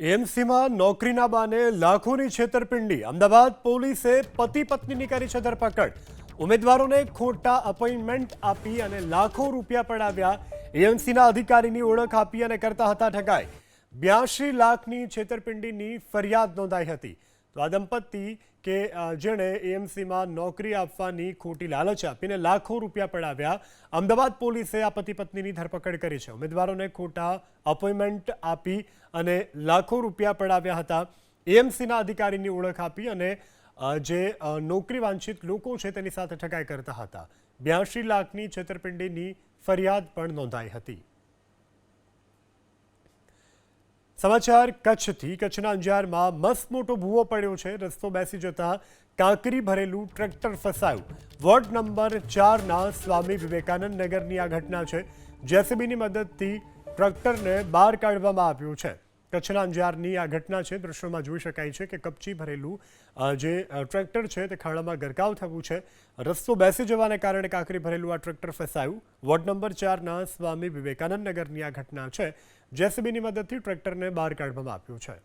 એમસીમાં નોકરીના બાને લાખોની છેતરપિંડી. અમદાવાદ પોલીસે પતિ પત્નીની કરી છેતરપકડ ઉમેદવારોને ખોટા અપોઇન્ટમેન્ટ આપી અને લાખો રૂપિયા પડાવ્યા. એએમસીના અધિકારીની ઓળખ આપી અને કરતા હતા ઠગાઈ. બ્યાસી લાખની છેતરપિંડીની ફરિયાદ નોંધાઈ હતી. તો આ દંપતી કે જેણે એએમસીમાં નોકરી આપવાની ખોટી લાલચ આપીને લાખો રૂપિયા પડાવ્યા, અમદાવાદ પોલીસે આ પતિ પત્નીની ધરપકડ કરી છે. ઉમેદવારોને ખોટા અપોઇન્ટમેન્ટ આપી અને લાખો રૂપિયા પડાવ્યા હતા. એએમસીના અધિકારીની ઓળખ આપી અને જે નોકરી વાંછિત લોકો છે તેની સાથે ઠગાઈ કરતા હતા. બ્યાસી લાખની છેતરપિંડીની ફરિયાદ પણ નોંધાઈ હતી. સમાચાર કચ્છથી કચ્છના અંજારમાં મસ્ત મોટો ભૂવો પડ્યો છે. રસ્તો બેસી જતા કાંકરી ભરેલું ટ્રેક્ટર ફસાયું. વોર્ડ નંબર ચારના સ્વામી વિવેકાનંદ નગરની આ ઘટના છે. જેસીબીની મદદથી ટ્રેક્ટરને બહાર કાઢવામાં આવ્યું છે. કચ્છના અંજારની આ ઘટના છે, દ્રશ્યોમાં જોઈ શકાય છે કે કપચી ભરેલું જે ટ્રેક્ટર છે તે ખાડામાં ગરકાવ થયું છે. રસ્તો બેસી જવાને કારણે કાંકરી ભરેલું આ ટ્રેક્ટર ફસાયું. વોર્ડ નંબર ચારના સ્વામી વિવેકાનંદ નગરની આ ઘટના છે. જેસીબીની મદદથી ટ્રેક્ટરને બહાર કાઢવામાં આવ્યું છે.